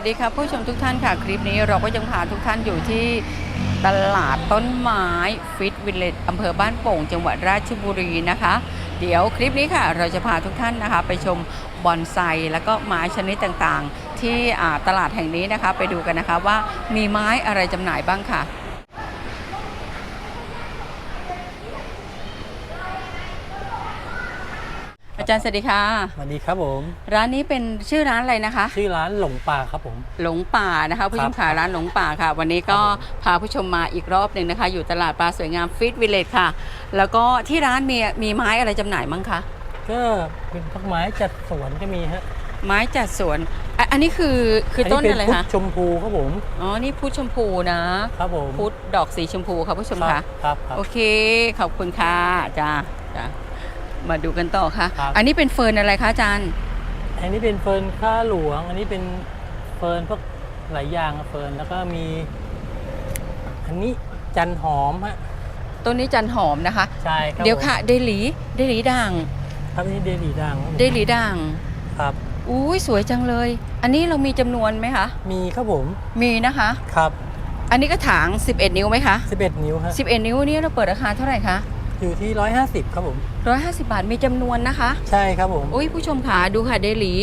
สวัสดีครับผู้ชมทุกท่านค่ะ คลิปนี้เราก็ยังพาทุกท่านอยู่ที่ตลาดต้นไม้ฟิตวิลเลจอำเภอบ้านโป่ง จังหวัดราชบุรีนะคะ เดี๋ยวคลิปนี้ค่ะ เราจะพาทุกท่านนะคะ ไปชมบอนไซแล้วก็ไม้ชนิดต่างๆ ที่ตลาดแห่งนี้นะคะ ไปดูกันนะคะว่ามีไม้อะไรจำหน่ายบ้างค่ะ อา จารย์สวัสดีค่ะสวัสดีครับผม ร้านนี้เป็นชื่อร้านอะไรนะคะ ชื่อร้านหลงป่าครับผม หลงป่านะคะผู้ชมครัขาบร้านหลงป่าค่ะ วันนี้ก็ครับผมพาผู้ชมมาอีกรอบหนึ่งนะคะ อยู่ตลาดปลาสวยงามฟิตวิลเลจค่ะ แล้วก็ที่ร้านมีมีไม้อะไรจำหน่ายมั้งคะ ก็เป็นพักไม้จัดสวนก็มีฮะไม้จัดสวนอะอันนี้คือคือต้นเป็อะไรพุทคะธชมพูครับผม อ๋อ นี่พุทธชมพูนะ ครับผม พุทธดอกสีชมพูค่ะผู้ชมครัค่ะบครับครับ โอเค ขอบคุณค่ะจ้าจ้า มาดูกันต่อค่ะ ครับ อันนี้เป็นเฟิร์นอะไรคะอาจารย์ อันนี้เป็นเฟิร์นข้าหลวง อันนี้เป็นเฟิร์นพวกหลายอย่างอะเฟิร์นแล้วก็มี อันนี้จันหอมฮะต้นนี้จันหอมนะคะ ใช่ครับเดี๋ยวผมค่ะเดหลีเดหลีด่าง ครับอันนี้เดลีดังครับผมเดหลีด่าง ครับ อุ้ยสวยจังเลย อันนี้เรามีจำนวนไหมคะ มีครับผมมีนะคะ ครับอันนี้ก็ถาง 11 นิ้วไหมคะ 11 นิ้วฮะ11 นิ้วนี่เราเปิดราคาเท่าไหร่คะ อยู่ที่ 150 ครับผม 150 บาทมีจำนวนนะคะ ใช่ครับผม อุ้ยผู้ชมขาดูค่ะเดหลี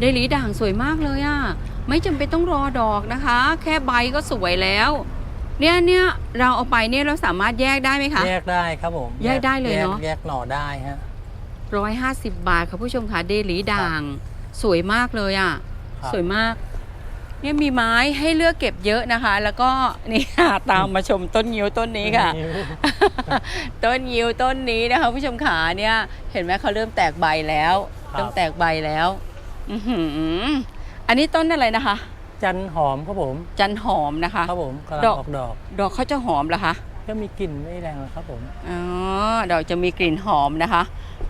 เดหลีด่างสวยมากเลยอะไม่จำเป็นต้องรอดอกนะคะ แค่ใบก็สวยแล้ว เนี่ยเนี่ยเราเอาไปเนี่ยเราสามารถแยกได้ไหมคะ แยกได้ครับผมแยกได้เลยเนอะแยกแยกหน่อได้ฮะ150บาทค่ะผู้ชมค่ะเดหลีด่าง สวยมากเลยอะครับสวยมาก เนี่ยมีไม้ให้เลือกเก็บเยอะนะคะ แล้วก็นี่ค่ะตามมาชมต้นงิ้วต้นนี้ค่ะนิ้วต้นยิวต้นนี้นะคะ ผู้ชมขาเนี่ยเห็นไหมเขาเริ่มแตกใบแล้วครับ เริ่มแตกใบแล้วอื้อหืออันนี้ต้นอะไรนะคะ จันหอมครับผมจันหอมนะคะ ครับผมกำลังดอก ออกดอกดอกเขาจะหอมเหรอคะก็มีกลิ่นไม่แรงหรอกครับผมอ๋อดอกจะมีกลิ่นหอมนะคะ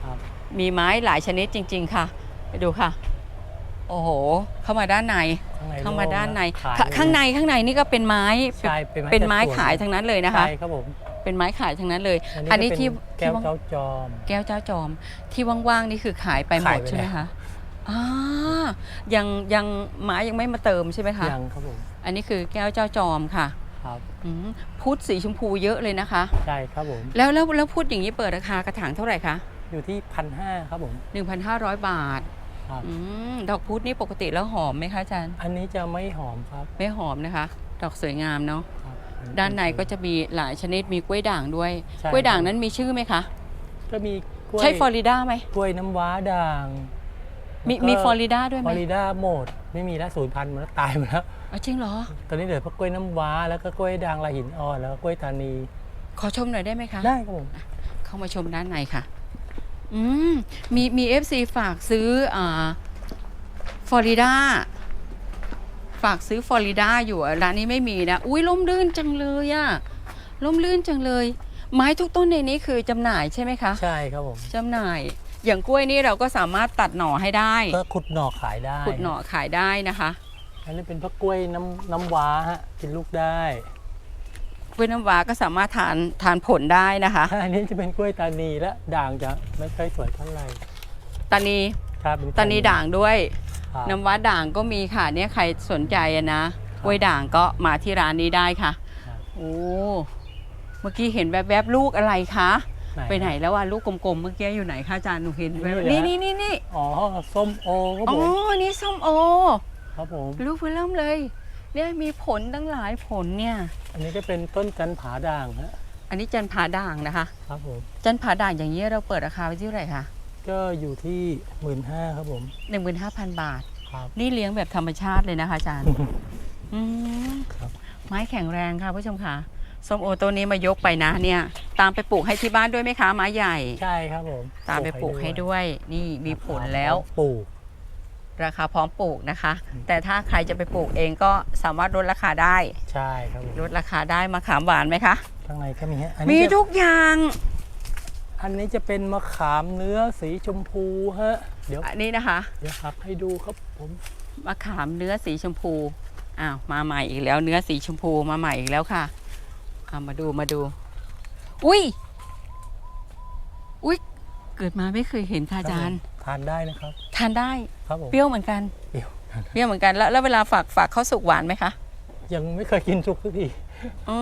ครับ มีไม้หลายชนิดจริง ๆ ค่ะ ไปดูค่ะ โอ้โห เข้ามาด้านใน ข้างในเข้ามาด้านในขยขข้างในข้างในนี่ก็เป็นไม้ ใช่เป็นไม้เป็นไม้จัดสวนขายทั้งนั้นเลยนะคะ ใช่ครับผมเป็นไม้ขายทั้งนั้นเลย อัอันนนี้นี้ที่ที่แก้วที่ว่างเจ้าจอม แก้วเจ้าจอม ที่ว่างๆนี่คือขายไปหมขาดยไป ใช่ไหมแล้วคะอ่ายังยังไม้ยังไม่มาเติมใช่ไหมคะ ยังครับผมอันนี้คือแก้วเจ้าจอมค่ะครับอืมพุทธสีชมพูเยอะเลยนะคะ ใช่ครับผมแล้วแล้วแล้วพุทธอย่างนี้เปิดราคากระถางเท่าไหร่คะ อยู่ที่พันห้าครับผม 1,500 บาท ครับ อืมดอกพุธนี่ปกติแล้วหอมไหมคะอาจารย์ อันนี้จะไม่หอมครับไม่หอมนะคะ ดอกสวยงามเนาะ ครับด้านในก็จะมีหลายชนิด มีกล้วยด่างด้วย ใช่กล้วยด่างนั้นมีชื่อไหมคะ ก็มีกล้วยใช่ฟลอริดาไหม กล้วยน้ำว้าด่างมีแล้วก็มีฟลอริดาด้วยไหฟมลอริดาโหมด ไม่มีแล้วสูญพันธุ์หมันแล้วตายหมดแล้ว อ๋อจริงเหรอตตอนนี้เหลือพวกกล้วยน้ำว้าแล้วก็กล้วยด่างลายหินอ่อนแล้วก็กล้วยตานีขอชมหน่อยได้ไหมคะ ได้ครับผม เข้ามาชมด้านในค่ะ อืมมีมีเอฟซีฝากซื้ออ่าฟลอริดาฝากซื้อฟลอริดาอยู่อะร้านนี้ไม่มีนะ อุ้ยล่มลื่นจังเลยอะล่มลื่นจังเลย ไม้ทุกต้นในนี้คือจำหน่ายใช่ไหมคะใช่ครับผมจำหน่าย อย่างกล้วยนี่เราก็สามารถตัดหน่อให้ได้ ก็ขุดหน่อขายได้ขุดหน่อขายได้นะคะ อันนี้เป็นพวกกล้วยน้ำน้ำว้าฮะกินลูกได้ กล้วยน้ำว้าก็สามารถทานทานผลได้นะคะ อันนี้จะเป็นกล้วยตานีและด่างจะไม่ค่อยสวยเท่าไหร่ตานีครับเป็นตานีด่างด้วย ครับน้ำว้าด่างก็มีค่ะเนี่ยใครสนใจอะนะกล้วยด่างก็มาที่ร้านนี้ได้ค่ะครับโอ้เมื่อกี้เห็นแวบๆลูกอะไรคะไปไหนแล้วว่าลูกกลมๆเมื่อกี้อยู่ไหนคะอาจารย์หนูเห็นแว๊บๆนี่นี่เหรอ นี่นี่นี่อ๋อส้มโอครับอ๋ผอมนี่ส้มโอ ครับผม ลูกเริ่มเลย เนี่ยมีผลตั้งหลายผลเนี่ย อันนี้ก็เป็นต้นจันผาด่างฮะอันนี้จันผาด่างนะคะ ครับผมจันผาด่างอย่างนี้ยเราเปิดราคาไว้ที่เท่าไหร่คะก็อยู่ที่หมื่นห้าครับผม15,000บาท ครับ นี่เลี้ยงแบบธรรมชาติเลยนะคะอาจารย์ อืมครับ ไม้แข็งแรงค่ะผู้ชมค่ะส้มโอต้นนี้มายกไปนะเนี่ย ตามไปปลูกให้ที่บ้านด้วยไหมคะไม้ใหญ่ ใช่ครับผมตามไปปลูกให้ด้วย นี่มีผลแล้ว ปลูก ราคาพร้อมปลูกนะคะอืมแต่ถ้าใครจะไปปลูกเองก็สามารถลดราคาได้ ใช่ครับผมลดราคาได้มะขามหวานไหมคะ ข้างในก็มีฮะอันมีนี้จะทุกอย่างอันนี้จะเป็นมะขามเนื้อสีชมพูฮะ เดี๋ยวอันนี้นะคะเดี๋ยวครับให้ดูครับผมมะขามเนื้อสีชมพูอ้าวมาใหม่อีกแล้วเนื้อสีชมพูมาใหม่อีกแล้วค่ะเอามาดูมาดู อุ้ยอุ้ยเกิดมาไม่เคยเห็นค่ะอาจารย์ ทานได้นะครับ ทานได้ครับผมเปรี้ยวเหมือนกันเปรี้ยวเปรี้ยวเหมือนกันแล้วแล้วเวลาฝากฝากข้าวสุกหวานไหมคะยังไม่เคยกินสุกสักทีอ๋อ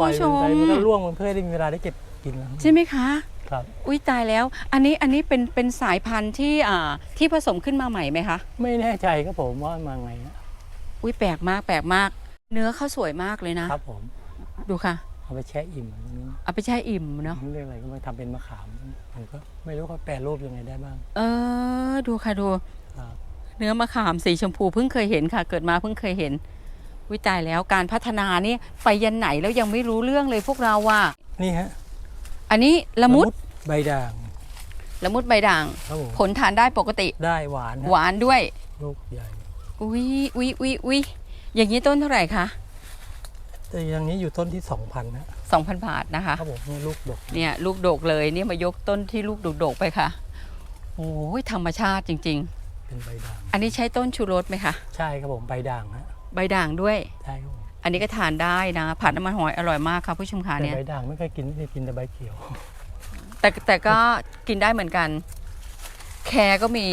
ปล่อยผู้ชมันมไปมันก็ร่วงมันเพื่อให้ได้มีเวลาได้เก็บกินแล้วใช่ไหมคะ ครับ อุ้ยตายแล้ว อันนี้อันนี้เป็นเป็นสายพันธุ์ที่อ่าที่ผสมขึ้นมาใหม่ไหมคะไม่แน่ใจครับผมว่ามาไงนะอุ้ยแปลกมากแปลกมาก เนื้อเขาสวยมากเลยนะครับผม ดูค่ะเอา ไปแช่อิ่มอันนี้เอาไปแช่อิ่มเนาะเรื่องอะไรก็มาทำเป็นมะขามผมก็ไม่รู้เขาแปรรูปยังไงได้บ้างเออ ดูค่ะดู ครับ เนื้อมะขามสีชมพูเพิ่งเคยเห็นค่ะ เกิดมาเพิ่งเคยเห็นวิตายแล้วการพัฒนานี่ไปยันไหนแล้วยังไม่รู้เรื่องเลยพวกเราว่า นี่ฮะอันนี้ละมุดใบด่างละมุดใบด่าง ครับผมผลทานได้ปกติ ได้หวานฮะหวานด้วย ลูกใหญ่ อุ้ยอุ้ยอุ้ยอุ้ยอย่างนี้ต้นเท่าไหร่คะ แต่อย่างนี้อยู่ต้นที่ 2,000นะ2,000 บาทนะคะครับผมนี่ลูกดกเนี่ยลูกโดกเลยเนี่ยมายกต้นที่ลูกโดกๆไปค่ะโอ้ยธรรมชาติจริงเป็นใบด่างๆอันนี้ใช้ต้นชูรสไหมคะ ใช่ครับผมใบด่างฮะใบด่างด้วยใช่ครับผมอันนี้ก็ทานได้นะผัดน้ำมันหอยอร่อยมากค่ะผู้ชมค่ะแต่เนี่ยใบด่างไม่เคยกินไม่กินแต่ใบเขียว แต่แต่ก็กินได้เหมือนกัน แครก็มี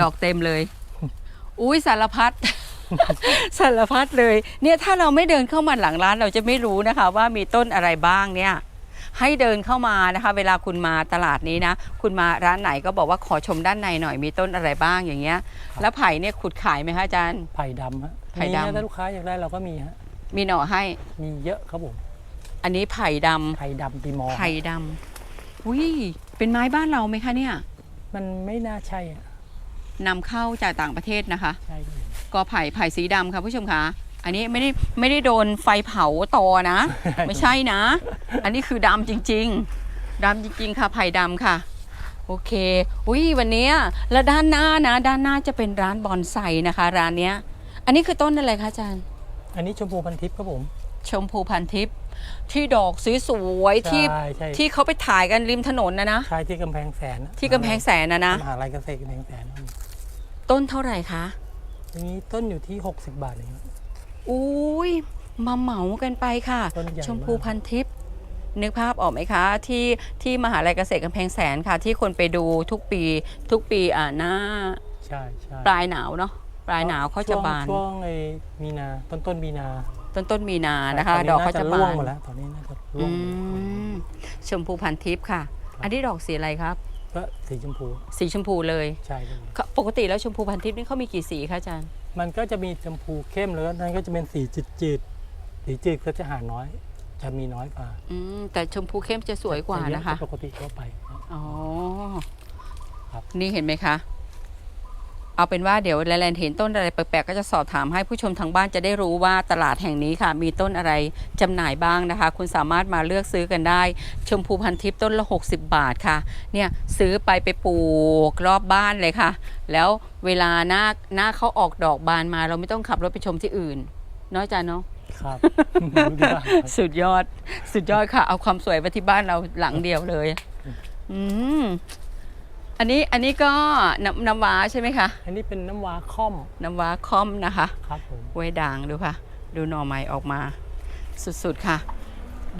ดอกเต็มเลย อุ้ยสารพัด สารพัดเลยเนี่ยถ้าเราไม่เดินเข้ามาหลังร้านเราจะไม่รู้นะคะ ว่ามีต้นอะไรบ้างเนี่ย ให้เดินเข้ามานะคะ เวลาคุณมาตลาดนี้นะ คุณมาร้านไหนก็บอกว่าขอชมด้านในหน่อยมีต้นอะไรบ้างอย่างเงี้ย แล้วไผ่เนี่ยขุดขายไหมคะอาจารย์ ไผ่ดำฮะไผ่ดำ มีนะถ้าลูกค้าอยากได้เราก็มีฮะมีหน่อให้ มีเยอะครับผมอันนี้ไผ่ดำไผ่ดำตีมอไผ่ดำอุ้ยเป็นไม้บ้านเราไหมคะเนี่ยมันไม่น่าใช่อะนำเข้าจากต่างประเทศนะคะ ใช่ครับผม กอไผ่ไผ่สีดำค่ะผู้ชมคะอันนี้ไม่ได้ไม่ได้โดนไฟเผาตอนะ ไม่ใช่นะ อันนี้คือดำจริง ๆดำจริง ๆ ค่ะไผ่ดำค่ะ โอเค อุ้ยวันเนี้ยแล้วด้านหน้านะ ด้านหน้าจะเป็นร้านบอนไซนะคะ ร้านเนี้ย อันนี้คือต้นอะไรคะอาจารย์ อันนี้ชมพูพันทิพย์ครับผม ชมพูพันทิพย์ที่ดอกสวยๆที่ใช่ใช่ที่เขาไปถ่ายกันริมถนนนะนะใช่ที่กำแพงแสนอะที่กำแพงแสนนะนะมหาลัยเกษตรกำแพงแสนครับผมต้นเท่าไหร่คะ อันนี้ต้นอยู่ที่ 60 บาทเองครับ อุ้ยมาเหมากันไปค่ะ ต้นใหญ่ชมพูมากพันทิพย์นึกภาพออกไหมคะที่ที่มหาลัยเกษตรกำแพงแสนค่ะ ที่คนไปดูทุกปีทุกปีอ่าหน้าใช่ใช่ปลายหนาวเนาะปลายหนาวเขาจะช่วงบานช่วงไอ้มีนาต้นต้นมีนาต้นต้นมีนานะคะ ตดอกเขาจะร่บาวงนหมดแล้วตอนนี้น่าจะร่อืวงมชมพูพันทิพย์ค่ะ อันนี้ดอกสีอะไรครับ ก็สีชมพูสีชมพูเลยใช่ครับผมปกติแล้วชมพูพันทิพย์นี่เขามีกี่สีคะอาจารย์ มันก็จะมีชมพูเข้มแล้วนั่นก็จะเป็นสีจืดจืดๆสีจืดก็จะหาน้อย จะมีน้อยกว่าอืมแต่ชมพูเข้มจะสวยกว่าแต่เยนะคะ ปกติทั่วไป อ๋อ ครับ นี่เห็นไหมคะ เอาเป็นว่าเดี๋ยวแลนด์เห็นต้นอะไรแปลกๆก็จะสอบถามให้ผู้ชมทางบ้านจะได้รู้ว่าตลาดแห่งนี้ค่ะ มีต้นอะไรจำหน่ายบ้างนะคะ คุณสามารถมาเลือกซื้อกันได้ ชมพูพันทิพย์ต้นละ 60 บาทค่ะ เนี่ยซื้อไปไปปลูกรอบบ้านเลยค่ะ แล้วเวลาหน้าหน้าเขาออกดอกบานมา เราไม่ต้องขับรถไปชมที่อื่นเนาะอาจารย์เนาะครับรู้ดีว่าสุดยอดสุดยอดค่ะ เอาความสวยมาที่บ้านเราหลังเดียวเลย อืม อันนี้อันนี้ก็น้ำน้ำว้าใช่ไหมคะ อันนี้เป็นน้ำว้าค่อมน้ำว้าคอมนะคะครับผมไว้ด่างดูค่ะ ดูหน่อไม้ออกมา สุดๆค่ะ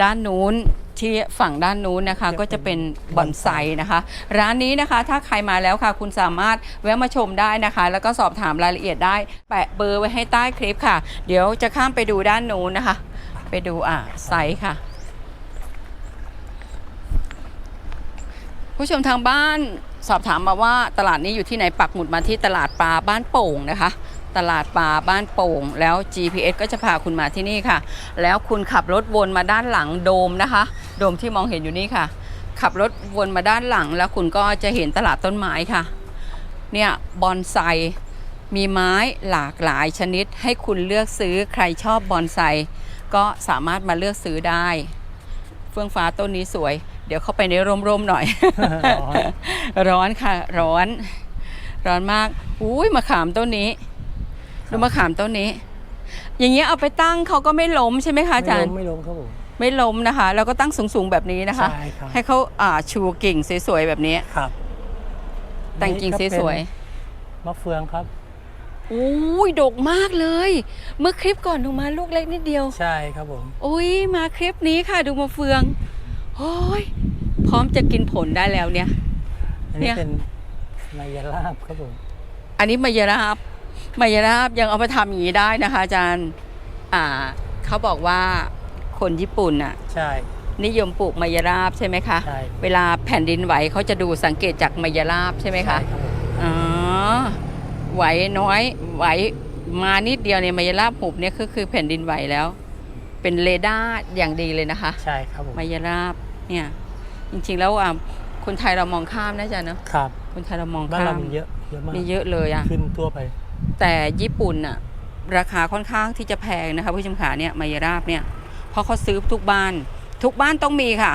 ด้านนู้นที่ฝั่งด้านนู้นนะคะ ก็จะเป็นบอนไซนะคะ ร้านนี้นะคะถ้าใครมาแล้วค่ะ คุณสามารถแวะมาชมได้นะคะ แล้วก็สอบถามรายละเอียดได้ แปะเบอร์ไว้ให้ใต้คลิปค่ะ เดี๋ยวจะข้ามไปดูด้านนู้นนะคะ ไปดูอะไซส์ค่ะ ผู้ชมทางบ้าน สอบถามมาว่าตลาดนี้อยู่ที่ไหนปักหมุดมาที่ตลาดปลาบ้านโป่งนะคะ ตลาดปลาบ้านโป่ง แล้ว GPS ก็จะพาคุณมาที่นี่ค่ะ แล้วคุณขับรถวนมาด้านหลังโดมนะคะ โดมที่มองเห็นอยู่นี่ค่ะ ขับรถวนมาด้านหลัง แล้วคุณก็จะเห็นตลาดต้นไม้ค่ะ เนี่ยบอนไซมีไม้หลากหลายชนิด ให้คุณเลือกซื้อใครชอบบอนไซก็สามารถมาเลือกซื้อได้ เฟื่องฟ้าต้นนี้สวย เดี๋ยวเข้าไปในร่มๆหน่อยร้อนร้อนค่ะ ร้อน ร้อนมาก อุ้ยมะขามต้นนี้ ดูมะขามต้นนี้ อย่างเงี้ยเอาไปตั้งเขาก็ไม่ล้มใช่ไหมคะอาจารย์ ไม่ล้มไม่ล้มครับผม ไม่ล้มนะคะ แล้วก็ตั้งสูงๆแบบนี้นะคะ ใช่ครับ ให้เขาอ่าชูกิ่งสวยๆแบบนี้ ครับแต่งกิ่งสวยมะเฟืองครับๆอุ้ยดกมากเลย เมื่อคลิปก่อนดูมาลูกเล็กนิดเดียว ใช่ครับผม อุ้ยมาคลิปนี้ค่ะดูมาเฟือง โอ้ยพร้อมจะกินผลได้แล้วเนี่ย อันเนี่นี้ย เป็นนายลาบครับผมอันนี้มายาราบมายราบยังเอาไปทำอย่างนี้ได้นะคะ อาจารย์ อ่า เขาบอกว่าคนญี่ปุ่นน่ะ ใช่นิยมปลูกมายราบใช่ไหมคะ ใช่เวลาแผ่นดินไหวเขาจะดูสังเกตจากมายราบใช่ไหมคะ ใช่รับผมอ๋อ ไหวน้อย ไหวมานิดเดียวเนี่ยมายราบหุบเนี่ยก็คือแผ่นดินไหวแล้ว เป็นเรดาร์อย่างดีเลยนะคะ ใช่ครับผมมายราบ เนี่ยจริงๆแล้วอะคนไทยเรามองข้ามนะจ๊ะเนาะครับคนไทยเรามองบ้านข้าเรามมีเยอะเยอะมากมีเยอะเลยอะขึ้นทั่วไป แต่ญี่ปุ่นอะราคาค่อนข้างที่จะแพงนะคะผู้ชมขาเนี่ยมายราบเนี่ยเพราะเขาซื้อทุกบ้าน ทุกบ้านต้องมีค่ะ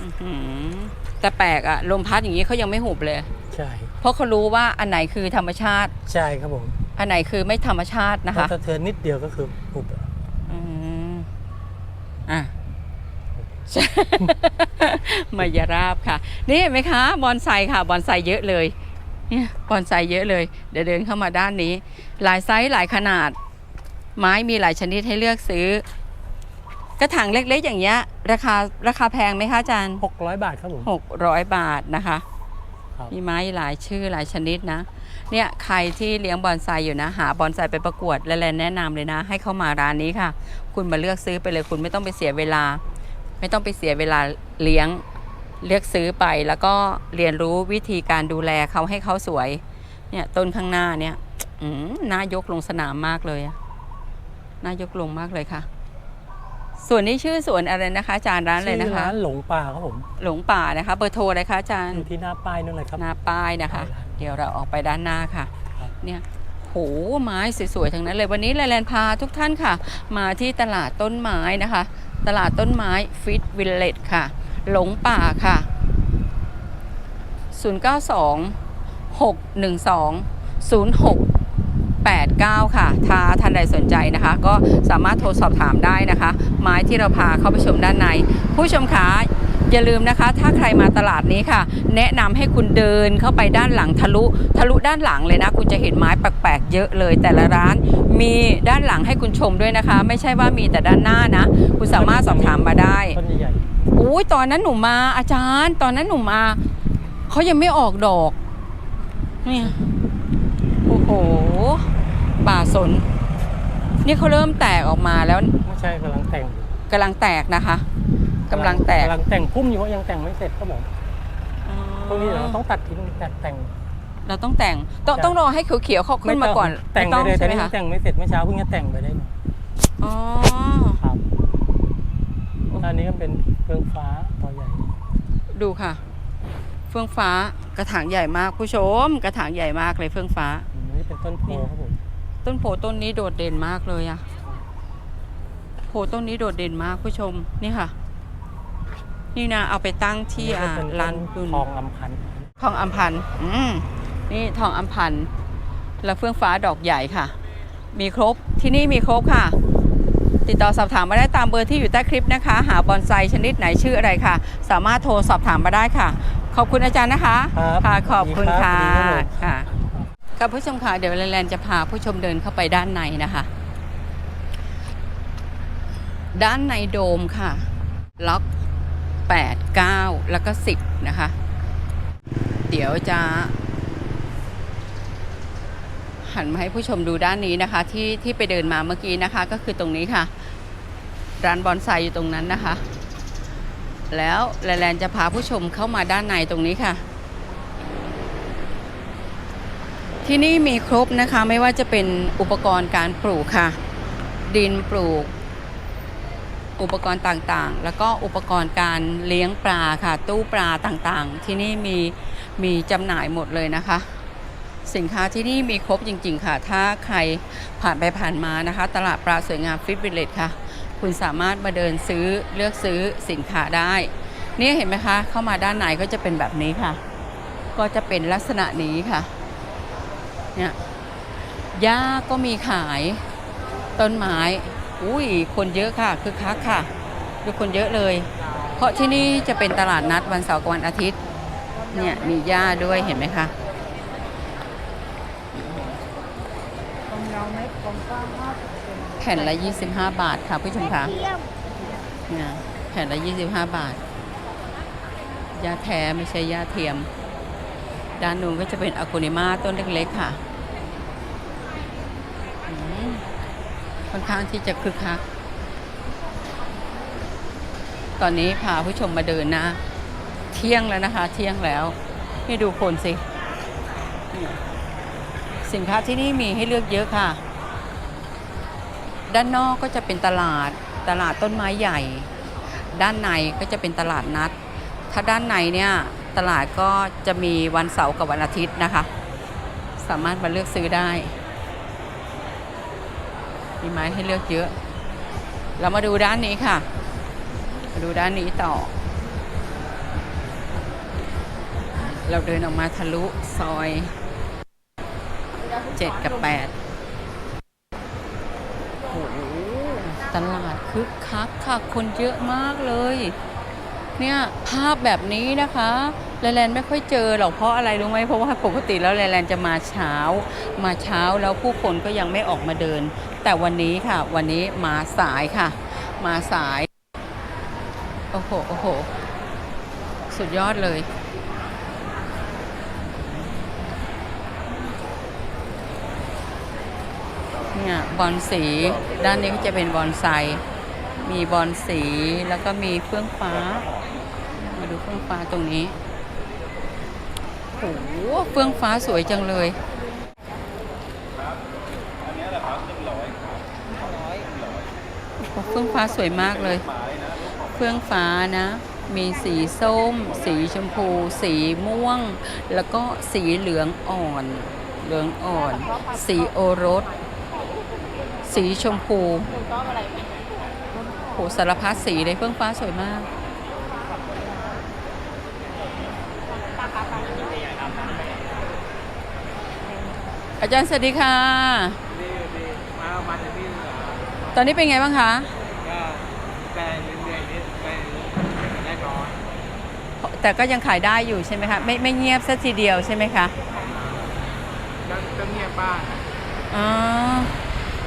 อื้อหือแต่แปลกอะลมพัดอย่างนี้เขายังไม่หุบเลย ใช่ เพราะเขารู้ว่าอันไหนคือธรรมชาติ ใช่ครับผมอันไหนคือไม่ธรรมชาตินะถ้าคะสะเทือนนิดเดียวก็คือปุบอืมอะใช่ มายราบค่ะ นี่เห็นไหมคะ บอนไซค่ะ บอนไซเยอะเลยเนี่ยบอนไซเยอะเลย เดี๋ยวเดินเข้ามาด้านนี้ หลายไซส์หลายขนาด ไม้มีหลายชนิดให้เลือกซื้อ กระถางเล็กๆอย่างเงี้ย ราคาราคาแพงไหมคะอาจารย์หกร้อยบาทครับผม หกร้อยบาทนะคะ ครับ มีไม้หลายชื่อหลายชนิดนะ เนี่ยใครที่เลี้ยงบอนไซอยู่นะ หาบอนไซไปประกวดและแลนแนะนำเลยนะ ให้เข้ามาร้านนี้ค่ะ คุณมาเลือกซื้อไปเลยคุณไม่ต้องไปเสียเวลา ไม่ต้องไปเสียเวลาเลี้ยงเลือกซื้อไปแล้วก็เรียนรู้วิธีการดูแลเขาให้เขาสวย เนี่ยต้นข้างหน้าเนี่ยอืมน่ายกลงสนามมากเลยอะน่ายกลงมากเลยค่ะ ส่วนนี้ชื่อสวนอะไรนะคะอาจารย์ร้านเลยนะชื่อคะร้านหลงป่าครับผม หลงป่านะคะ เบอร์โทรอะไรคะอาจารอย์ยู่ที่หน้าป้ายนั่นเลยครับหน้าป้ายนะคะใช่ครับเดี๋ยวเราออกไปด้านหน้าค่ะครับเนี่ยโหไม้สวยๆทั้งนั้นเลยวันนี้แลนพาทุกท่านค่ะ มาที่ตลาดต้นไม้นะคะ ตลาดต้นไม้ฟิตวิลเลจค่ะ หลงป่าค่ะ 092 612 0689 ค่ะ ถ้าท่านใดสนใจนะคะ ก็สามารถโทรสอบถามได้นะคะ ไม้ที่เราพาเข้าไปชมด้านใน ผู้ชมคะ อย่าลืมนะคะ ถ้าใครมาตลาดนี้ค่ะ แนะนำให้คุณเดินเข้าไปด้านหลังทะลุทะลุด้านหลังเลยนะ คุณจะเห็นไม้แปลกๆเยอะเลย แต่ละร้านมีด้านหลังให้คุณชมด้วยนะคะ ไม่ใช่ว่ามีแต่ด้านหน้านะ คุณสามารถสอบถามมาได้ต้นใหญ่อุ้ยตอนนั้นหนูมาอาจารย์ ตอนนั้นหนูมาเขายังไม่ออกดอกเนี่ยโอ้โหป่าสน นี่เขาเริ่มแตกออกมาแล้วๆไม่ใช่กำลังแต่งกำลังแตกนะคะ กำลังแตกกำลังแต่งพุ่มอยู่ว่ายังแต่งไม่เสร็จครับผมพวกนี้เดี๋ยวเราต้องตัดทิ้งตัดแต่ง เราต้องแต่งต้องใช่ต้องรอให้เขียวๆเขาขึ้นมาก่อนแต่งไม่ไปต้องเลยแต่ใช่ไหมนี่คะแต่งไม่เสร็จเมื่อเช้าเพิ่งจะแต่งไปได้หน่อยอ๋อครับอันนี้ก็เป็นเฟืองฟ้าตัวใหญ่ ดูค่ะ เฟื่องฟ้ากระถางใหญ่มากผู้ชม กระถางใหญ่มากเลยเฟื่องฟ้าอันนี้เป็นต้นโพครับผมต้นโพต้นนี้โดดเด่นมากเลยอะโพต้นนี้โดดเด่นมากผู้ชมนี่ค่ะ นี่นะเอาไปตั้งที่อ่าอันนี้ก็เป็นร้านต้คุณทองอำพันธ์ทองอัมพันธ์อืมนี่ทองอัมพันธ์และเฟื่องฟ้าดอกใหญ่ค่ะ มีครบที่นี่มีครบค่ะ ติดต่อสอบถามมาได้ตามเบอร์ที่อยู่ใต้คลิปนะคะ หาบอนไซชนิดไหนชื่ออะไรค่ะ สามารถโทรสอบถามมาได้ค่ะ ขอบคุณอาจารย์นะคะครับค่ะขอบคุณดีค่ะรับดีครับผมค่ะกับผู้ชมค่ะเดี๋ยวแลนๆจะพาผู้ชมเดินเข้าไปด้านในนะคะ ด้านในโดมค่ะ ล็อก 8 9 แล้วก็ 10 นะคะ เดี๋ยวจะ หันมาให้ผู้ชมดูด้านนี้นะคะ ที่ที่ไปเดินมาเมื่อกี้นะคะ ก็คือตรงนี้ค่ะ ร้านบอนไซอยู่ตรงนั้นนะคะ แล้วแลนจะพาผู้ชมเข้ามาด้านในตรงนี้ค่ะ ที่นี่มีครบนะคะไม่ว่าจะเป็นอุปกรณ์การปลูกค่ะ ดินปลูก อุปกรณ์ต่างๆ แล้วก็อุปกรณ์การเลี้ยงปลาค่ะ ตู้ปลาต่างๆ ที่นี่มีมีจำหน่ายหมดเลยนะคะ สินค้าที่นี่มีครบจริง ๆ ค่ะ ถ้าใครผ่านไปผ่านมานะคะ ตลาดปลาสวยงามฟิตวิลเลจค่ะ คุณสามารถมาเดินซื้อเลือกซื้อสินค้าได้นี่เห็นไหมคะ เข้ามาด้านในก็จะเป็นแบบนี้ค่ะ ก็จะเป็นลักษณะนี้ค่ะเนี่ยหญ้าก็มีขายต้นไม้ อุ้ยคนเยอะค่ะคือคักค่ะดูคนเยอะเลย เพราะที่นี่จะเป็นตลาดนัดวันเสาร์กับวันอาทิตย์ เนี่ยมีหญ้าด้วยเห็นไหมคะแผ่นละ 25 บาทค่ะผู้ชมคะเนี่ยแผ่นละ 25 บาทหญ้าแท้ไม่ใช่หญ้าเทียม ด้านนู้นก็จะเป็นอะโกนิมาต้นเล็กๆค่ะ ค่อนข้างที่จะคึกคัก ตอนนี้พาผู้ชมมาเดินนะ เที่ยงแล้วนะคะ เที่ยงแล้วให้ดูคนสิ สินค้าที่นี่มีให้เลือกเยอะค่ะ ด้านนอกก็จะเป็นตลาดตลาดต้นไม้ใหญ่ ด้านในก็จะเป็นตลาดนัด ถ้าด้านในเนี่ยตลาดก็จะมีวันเสาร์กับวันอาทิตย์นะคะ สามารถมาเลือกซื้อได้ มีไม้ให้เลือกเยอะ เรามาดูด้านนี้ค่ะ มาดูด้านนี้ต่อ เราเดินออกมาทะลุซอยเจ็ดกับแปดโอ้โหตลาดคึกคักค่ะ คนเยอะมากเลย เนี่ย ภาพแบบนี้นะคะ แลนแลนไม่ค่อยเจอหรอกเพราะอะไรรู้ไหมเพราะว่าปกติแล้วแลนแลนจะมาเช้า มาเช้าแล้วผู้คนก็ยังไม่ออกมาเดิน แต่วันนี้ค่ะ วันนี้มาสายค่ะ มาสาย โอ้โหโอ้โหสุดยอดเลยเนี่ยบอลสี ด้านนี้ก็จะเป็นบอลไซ มีบอลสีแล้วก็มีเฟื่องฟ้า มาดูเฟื่องฟ้าตรงนี้ หเฟื่องฟ้าสวยจังเลยเฟื่องฟ้าสวยมากเลย เฟื่องฟ้านะ มีสีส้ม สีชมพู สีม่วง แล้วก็สีเหลืองอ่อน เหลืองอ่อน สีโอรส สีชมพูโหสารพัดสีเลยเฟื่องฟ้าสวยมาก อาจารย์สวัสดีค่ะมามาจากที่เหนือตอนนี้เป็นไงบ้างคะก็แปลเรื่อยๆนิดไปแน่นอนแต่ก็ยังขายได้อยู่ใช่ไหมคะไม่ไม่เงียบสัทีเดียวใช่ไหมคะก็ก็เงียบบ้างอ๋อ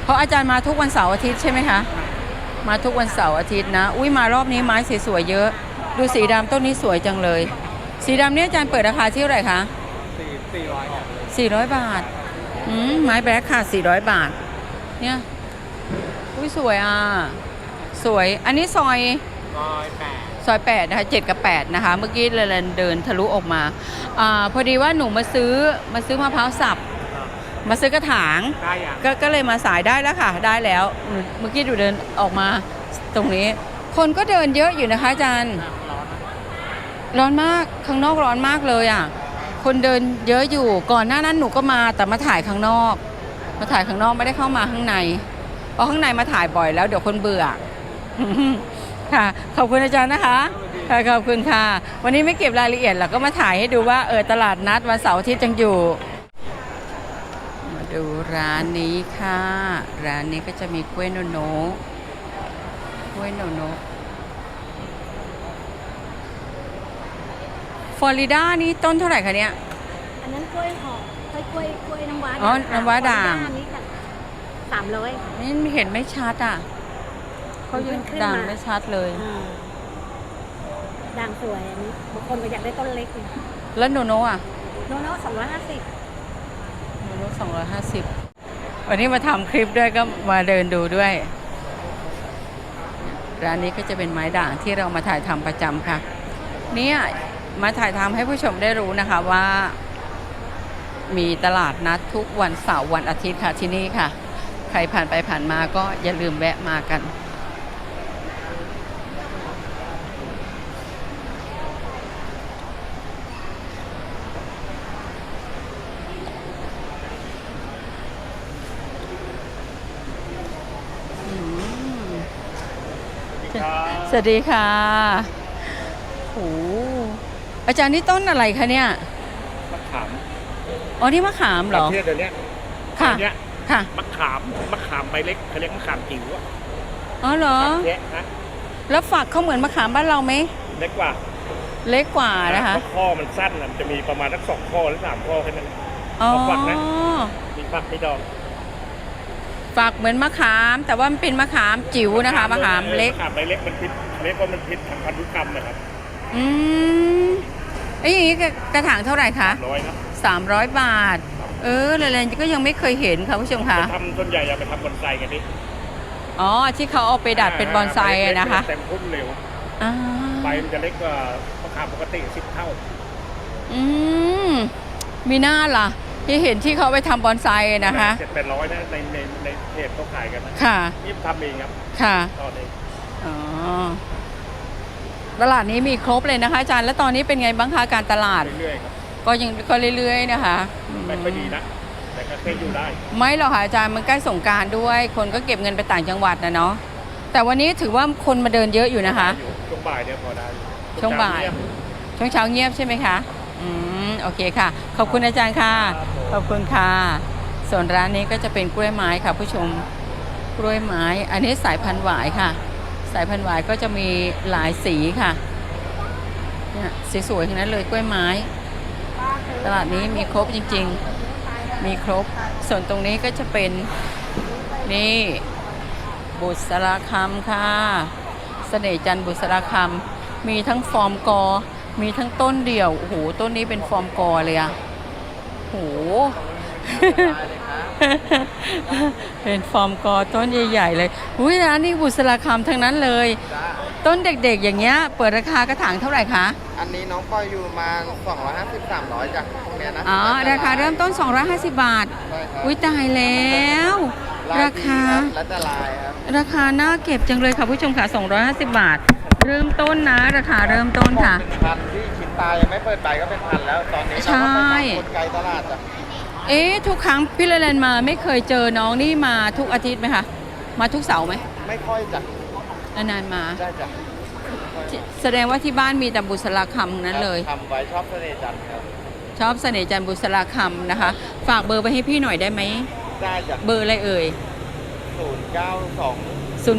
เพราะอาจารย์มาทุกวันเสาร์อาทิตย์ใช่ไหมคะมาทุกวันเสาร์อาทิตย์นะ อุ้ยมารอบนี้ไม้สวยๆเยอะ ดูสีดำต้นนี้สวยจังเลย สีดำเนี่ยอาจารย์เปิดราคาที่เท่าไหร่คะสี่สี่ร้อยครับ400บาท อืมไม้แบล็คค่ะ 400 บาท เนี่ย อุ้ยสวยอะ สวย อันนี้ซอยร้อยแปดซอย8นะคะ7กับ8นะคะ เมื่อกี้เรนเดินทะลุออกมาอาพอดีว่าหนูมาซื้อมาซื้อมะพร้าวสับ มาซื้อกระถาง ได้ยังก็ก็เลยมาสายได้แล้วค่ะ ได้แล้วหนูเมื่อกี้ดูเดินออกมาตรงนี้ คนก็เดินเยอะอยู่นะคะอาจารย์ ร้อนนะร้อนมาก ข้างนอกร้อนมากเลยอะ คนเดินเยอะอยู่ก่อนหน้านั้นหนูก็มาแต่มาถ่ายข้างนอก มาถ่ายข้างนอกไม่ได้เข้ามาข้างในเพราะข้างในมาถ่ายบ่อยแล้วเดี๋ยวคนเบื่อค่ะ ขอบคุณอาจารย์นะคะค่ะขอบคุณค่ะ วันนี้ไม่เก็บรายละเอียดเราก็มาถ่ายให้ดูว่าเออตลาดนัดวันเสาร์อาทิตย์จังอยู่ มาดูร้านนี้ค่ะ ร้านนี้ก็จะมีกล้วยโนโนกล้วยโนโน ฟลอริดานี่ต้นเท่าไหร่คะเนี่ย อันนั้นกล้วยหอมกล้วยกล้วยกล้วยน้ำว้าอ๋อด่างค่ะน้ำว้าด่างอันนี้ค่ะสามร้อย นี่เห็นไม่ชัดอะเขายังขึ้นดังมาไม่ชัดเลย ด่างสวยอันนี้บางคนก็อยากได้ต้นเล็กแล้วโนโนอะโน้ตสองร้อยห้าสิบโนโนสองร้อยห้าสิบวันนี้มาทำคลิปด้วยก็มาเดินดูด้วย ร้านนี้ก็จะเป็นไม้ด่างที่เรามาถ่ายทำประจำค่ะ เนี่ย มาถ่ายทำให้ผู้ชมได้รู้นะคะว่า มีตลาดนัดทุกวันเสาร์วันอาทิตย์ค่ะที่นี่ค่ะ ใครผ่านไปผ่านมาก็อย่าลืมแวะมากันอืมสวัสดีค่ะโอ้ อาจารย์นี่ต้นอะไรคะเนี่ย มะขามอ๋อ นี่มะขามเหรอประเทศเดี๋ยวนี้ค่ะ เนี้ยค่ะ มะขามมะขามใบเล็กเขาเรียกมะขามจิ๋วอะอ๋อเหรอแยะนะแล้วฝักเขาเหมือนมะขามบ้านเราไหม เล็กกว่าเล็กกว่านะคะ เพราข้อมันสั้นอะมันจะมีประมาณสักสองข้อหรือสามข้อแค่นั้น อ๋อ เอาฝักนะ มีฝักมีดอกฝักเหมือนมะขาม แต่ว่ามันเป็นมะขามจิ๋วนะคะ มะขามเล็ก มะขามใบเล็กมันพิษเล็กกว่ามันพิษทางพันธุกรรมนะครับอืม ไอ้ยอย่างนี้กระกระถางเท่าไหร่คะร้อยครับ300 บาท เออเรนๆก็ยังไม่เคยเห็นค่ะผู้ชมค่ะไปทำส่วนใหญ่อย่าไปทำบอนไซกันดิออ๋อที่เขาเอาไปดัดเป็นบอนไซอะนะคะเต็มพุ่มเร็วอ่าใบมันจะเล็กกว่าราคาปกติสิบเท่า อืมมีหน้าล่ะ ที่เห็นที่เขาไปทำบอนไซอะนะคะเจ็ดแปดร้อยนะในในในเพจเขาขายกันนะค่ะนี่ทำเองครับ ค่ะตอนนี้อ๋อ ตลาดนี้มีครบเลยนะคะอาจารย์แล้วตอนนี้เป็นไงบ้างคะการตลาด เรื่อยๆครับก็ยังก็เรื่อยๆนะคะอืมไม่ค่อยดีนะแต่ก็เคยอยู่ได้ไม่หรอกค่ะอาจารย์มันใกล้สงกรารด้วย คนก็เก็บเงินไปต่างจังหวัดนะเนาะแต่วันนี้ถือว่าคนมาเดินเยอะอยู่นะคะ อยู่ช่วงบ่ายเนี่ยพอได้อยู่ช่วงบ่ายช่วงเช้าเงียบใช่ไหมคะ อืม โอเคค่ะ ขอบคุณอาจารย์ค่ะ ขอบคุณค่ะ ส่วนร้านนี้ก็จะเป็นกล้วยไม้ค่ะ ผู้ชม กล้วยไม้ อันนี้สายพันธุ์หวายค่ะ สายพันธุ์หวายก็จะมีหลายสีค่ะเนี่ยสวยๆทั้งนั้นเลยกล้วยไม้ ตลาดนี้มีครบจริง ๆ มีครบ ส่วนตรงนี้ก็จะเป็นนี่บุษราคำค่ะเสน่จันบุษราคำมีทั้งฟอร์มกอ มีทั้งต้นเดี่ยวโอ้โหต้นนี้เป็นฟอร์มกอเลยอะโอ้โห เป็นฟอร์มกอต้นใหญ่ ๆ เลย อุ้ยร้านนี้บุษราคำทั้งนั้นเลย ต้นเด็กๆ อย่างเงี้ย เปิดราคากระถางเท่าไหร่คะ อันนี้น้องปอยอยู่มา250 300จ้ะพวกเนี้ยนะอ๋อ ราคาเริ่มต้น 250 บาท ใช่ครับอุ้ยตายแล้วลยราคาดีบและจะลายครับราคาน่าเก็บจังเลยค่ะผู้ชมค่ะ 250 บาท เริ่มต้นนะ ราคาเริ่มต้นค่ะ เป็นพันที่ชิ้นตายยังไม่เปิดใบก็เป็นพันแล้วตอนนี้ใช่เราก็ไปทำคนไกลตลาดจ้ะ เอ๊ะทุกครั้งพี่เลแลนมาไม่เคยเจอน้องนี่มาทุกอาทิตย์ไหมคะ มาทุกเสาร์ไหมไม่ค่อยจ้ะนานๆมาใช่จ้ะที่แสดงว่าที่บ้านมีแต่บุษราคำทั้งนั้นเลยทำไว้ชอบเสน่ห์จันทร์ครับชอบเสน่ห์จันทร์บุษราคำนะคะ ฝากเบอร์ไปให้พี่หน่อยได้ไหมได้จ้ะเบอร์อะไรเอ่ย092 092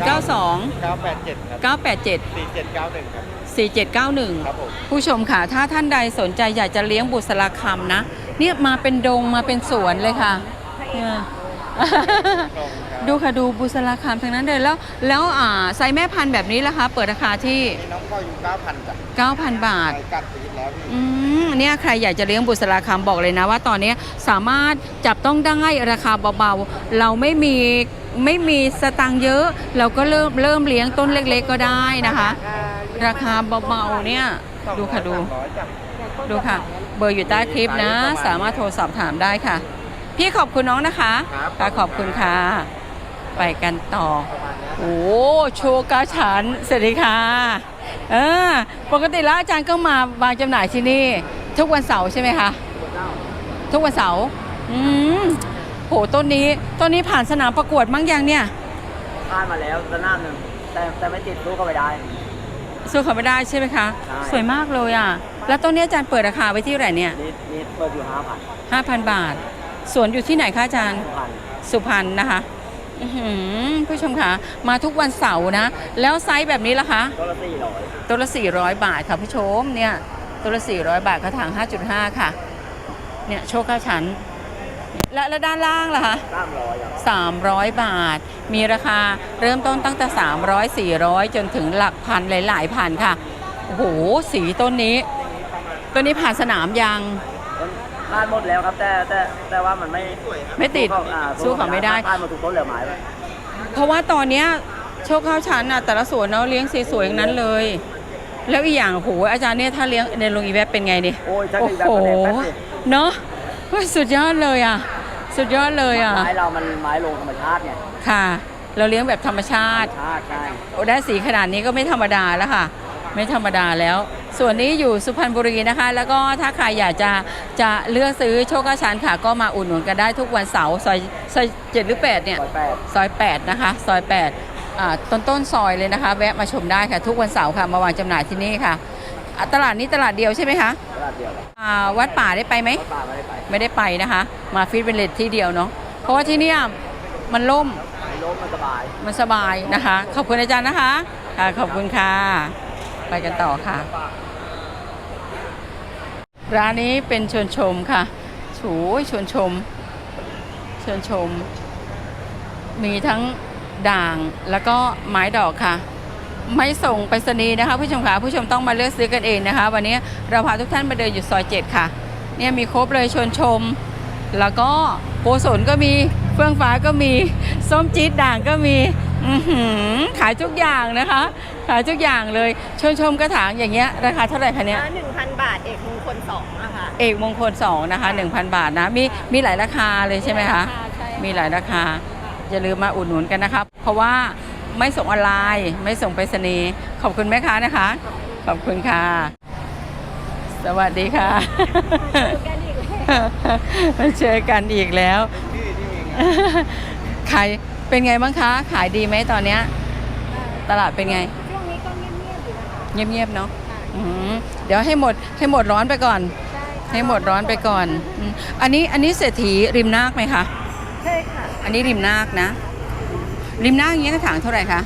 987ครับ987 4791ครับ 4791 ครับผมผู้ชมค่ะ ถ้าท่านใดสนใจอยากจะเลี้ยงบุษราคำนะ เนี่ยมาเป็นดงมาเป็นสวนเลยค่ะเนี่ยดูค่ะดูบุษราคำทั้งนั้นเลยแล้ว แล้วอ่าไซส์แม่พันธุ์แบบนี้ล่ะคะ เปิดราคาที่ นี่น้องปอยอยู่9,000จ้ะ9,000 บาทไปกัดตีดแล้วพี่ อืมเนี่ยใครอยากจะเลี้ยงบุษราคำบอกเลยนะว่าตอนนี้สามารถจับต้องได้ราคาเบาๆ เราไม่มีไม่มีสตังค์เยอะ เราก็เริ่มเริ่มเลี้ยงต้นเล็กๆก็ได้นะคะ ราคาเบาๆเนี่ย ดูค่ะดู200จ้ะดูค่ะ เบอร์อยู่ใต้คลิปนะ สามารถโทรสอบถามได้ค่ะ พี่ขอบคุณน้องนะคะครับค่ะขอบคุณค่ะ ไปกันต่อ โอ้โชว์กาฉันสวัสดีค่ะเออปกติแล้วอาจารย์ก็มาวางจำหน่ายที่นี่ ทุกวันเสาร์ใช่ไหมคะทุกวันเสาร์อืมโหต้นนี้ต้นนี้ผ่านสนามประกวดมั้งยังเนี่ย พลาดมาแล้วระนาบหนึ่งแต่แต่ไม่ติดสู้ก็ไม่ได้ สู้เขาไม่ได้ใช่ไหมคะ ใช่ สวยมากเลยอะ แล้วต้นนี้อาจารย์เปิดราคาไว้ที่เท่าไหร่เนี่ยนี่นี่เปิดอยู่ห้าพัน5,000 บาท สวนอยู่ที่ไหนคะอาจารย์ พันสุพรรณนะคะอื้อหือผู้ชมคะมาทุกวันเสาร์นะ แล้วไซส์แบบนี้ล่ะคะตัวละสี่ร้อยตัวละ 400 บาทค่ะผู้ชมเนี่ยตัวละ 400 บาทกระถาง 5.5 ค่ะ เนี่ยโชคเก้าชั้น และและด้านล่างล่ะคะสามร้อยครับ300 บาท มีราคาเริ่มต้นตั้งแต่ 300 400 จนถึงหลักพันหลายๆพันค่ะ โอ้โห สีต้นนี้ ต้นนี้ผ่านสนามยังมันพลาดหมดแล้วครับ แต่แต่แต่ว่ามันไม่ไม่ติดเขาอ่าสู้เขาไม่ได้ พลาดหมดทุกต้นเหลือไม้ไว้เพราะว่าตอนเนี้ยโชคข้าวชั้นอะแต่ละสวนเนาะเลี้ยงสวยๆอย่างนั้นเลย แล้วอีกอย่างโหอาจารย์เนี่ยถ้าเลี้ยงในโรงอีแวบเป็นไงนี่โอ้ยถ้าโอ้ติดแบบโหแป๊บแป๊บสิเนาะเฮ้ยสุดยอดเลยอะ สุดยอดเลยอะ ไม้เรามันไม้ลงธรรมชาติไงค่ะ เราเลี้ยงแบบธรรมชาติชาติใช่โอ้ได้สีขนาดนี้ก็ไม่ธรรมดาแล้วค่ะ ไม่ธรรมดาแล้ว ส่วนนี้อยู่สุพรรณบุรีนะคะ แล้วก็ถ้าใครอยากจะจะเลือกซื้อโชคข้าวชั้นค่ะ ก็มาอุดหนุนกันได้ทุกวันเสาร์ซอยซอยเจ็ดหรือแปดเนี่ยร้อยแปดซอย 8 นะคะ ซอย8อ่าต้นต้นซอยเลยนะคะ แวะมาชมได้ค่ะ ทุกวันเสาร์ค่ะ มาวางจำหน่ายที่นี่ค่ะ อะตลาดนี้ตลาดเดียวใช่ไหมคะตลาดเดียวครับอ่าวัดป่าได้ไปไหมรถป่าไม่ได้ไปไม่ได้ไปนะคะ มาฟิตเป็นเลทที่เดียวเนาะเพราะว่าที่เนี่ยมันล่มไม่ล้มมันสบาย มันสบายนะคะ ขอบคุณอาจารย์นะคะค่ะขอบคุณค่ะ ไปกันต่อค่ะ ร้านนี้เป็นชวนชมค่ะโถูชวนชม ชวนชม มีทั้งด่างแล้วก็ไม้ดอกค่ะ ไม่ส่งไปรษณีย์นะคะ ผู้ชมค่ะผู้ชมต้องมาเลือกซื้อกันเองนะคะ วันนี้เราพาทุกท่านมาเดินอยู่ซอยเจ็ดค่ะ เนี่ยมีครบเลยชวนชม แล้วก็โกศลก็มีเฟื่องฟ้าก็มีส้มจี๊ดด่างก็มีอือหือขายทุกอย่างนะคะ ขายทุกอย่างเลยชมชมกระถางอย่างเงี้ยราคาเท่าไหร่คะเนี่ยหนึ่งพันบาทเอกมงคลสองอะค่ะเอกมงคล2นะคะ1,000บาทนะมีมีหลายราคาเลยใช่ไหมคะใช่มีหลายราคาอย่าลืมมาอุดหนุนกันนะครับ เพราะว่า ไม่ส่งออนไลน์ ไม่ส่งไปรษณีย์ขอบคุณแม่ค้านะคะ ขอบคุณค่ะ สวัสดีค่ะมาเจอกันอีกแล้วขายเป็นไงบ้างคะ ขายดีไหมตอนเนี้ยตลาดเป็นไง ช่วงนี้ก็เงียบๆอยู่นะคะเงียบๆเนาะอืมเดี๋ยวให้หมดให้หมดร้อนไปก่อน ให้หมดร้อนไปก่อนอืมอันนี้อันนี้เศรษฐีริมนาคไหมคะ ใช่ค่ะ อันนี้ริมนาคนะ ริมนาคอย่างเงี้ยกระถางเท่าไหร่คะ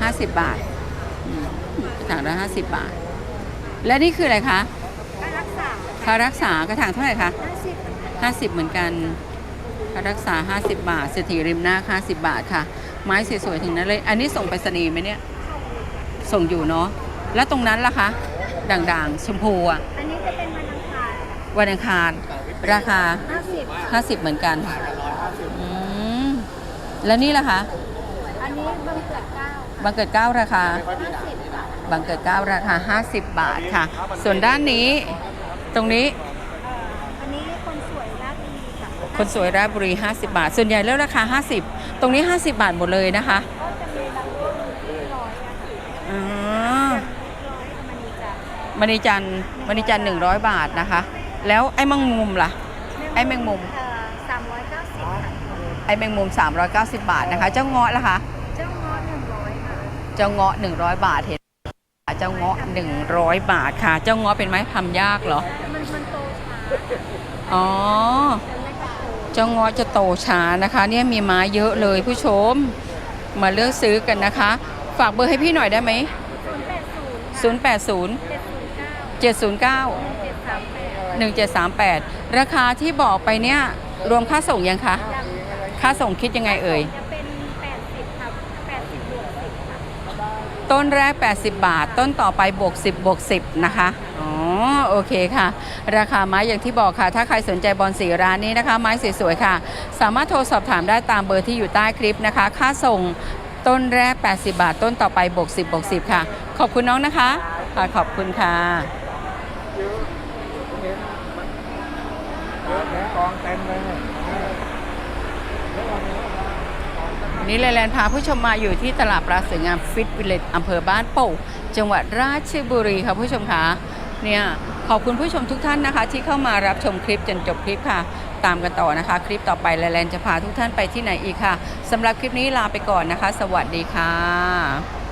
ห้าสิบบาทอืมกระถางละห้าสิบบาท และนี่คืออะไรคะการรักษาค่ารักษากระถางเท่าไหร่คะ50ห้าสิบเหมือนกันค่ารักษาห้าสิบบาทเศรษฐีริมนาคห้าสิบบาทค่ะ ไม้สวยๆถึงนั้นเลย อันนี้ส่งไปรษณีย์ไหมเนี่ย ส่งอยู่เนาะแล้วตรงนั้นล่ะคะ ด่างๆ ชมพูอะอันนี้จะเป็นวันอังคารวันอังคารราคา 50 50 เหมือนกันอืม แล้วนี่ล่ะคะ อันนี้บังเกิดเก้าบังเกิดเก้าราคา50ค่ะบังเกิดเก้าราคา 50 บาทค่ะ ส่วนด้านนี้ ตรงนี้เอ่ออันนี้คนสวยราชบุรีค่ะคนสวยราชบุรี 50 บาท ส่วนใหญ่แล้วราคา 50 ตรงนี้ 50 บาทหมดเลยนะคะก็จะมีบางรุ่นที่ร้อยอะค่ะอ๋อร้อยมันมีจะมณีจันทร์มณีจันทร์100 บาทนะคะ แล้วไอ้แมงมุมล่ะ ไอ้แมงมุม เอ่อ390ค่ะ ไอ้แมงมุม 390 บาทนะคะ เจ้าเงาะล่ะคะ เจ้าง้อ100ค่ะเจ้าเงาะ 100 บาทเห็นเจ้าเงาะ 100 บาทค่ะ เจ้าเงาะเป็นไม้ทำยากเหรอมันมันโตช้าอ๋อจะไม่ค่อยโตเจ้าเงาะจะโตช้านะคะ เนี่ยมีไม้เยอะเลยผู้ชม มาเลือกซื้อกันนะคะ ฝากเบอร์ให้พี่หน่อยได้ไหม080 080 709 709 1738 1738 ราคาที่บอกไปเนี่ยรวมค่าส่งยังคะ ค่าส่งคิดยังไงเอ่ย จะเป็น 80ครับ80บวก10ค่ะต้นแรก 80 บาท ต้นต่อไปบวก 10 บวก 10 นะคะ อ๋อ โอเคค่ะ ราคาไม้อย่างที่บอกค่ะ ถ้าใครสนใจบอลสีร้านนี้นะคะ ไม้สวยๆค่ะ สามารถโทรสอบถามได้ตามเบอร์ที่อยู่ใต้คลิปนะคะ ค่าส่งต้นแรก 80 บาท ต้นต่อไปบวก 10 บวก 10 ค่ะ ขอบคุณน้องนะคะค่ะขอบคุณค่ะกองเต็มเลยเนี่ย วันนี้เลแลนพาผู้ชมมาอยู่ที่ตลาดปลาสวยงามฟิตวิลเลจอำเภอบ้านโป่งจังหวัดราชบุรีค่ะผู้ชมคะเนี่ยขอบคุณผู้ชมทุกท่านนะคะ ที่เข้ามารับชมคลิปจนจบคลิปค่ะ ตามกันต่อนะคะ คลิปต่อไปเลแลนจะพาทุกท่านไปที่ไหนอีกค่ะสำหรับคลิปนี้ลาไปก่อนนะคะ สวัสดีค่ะ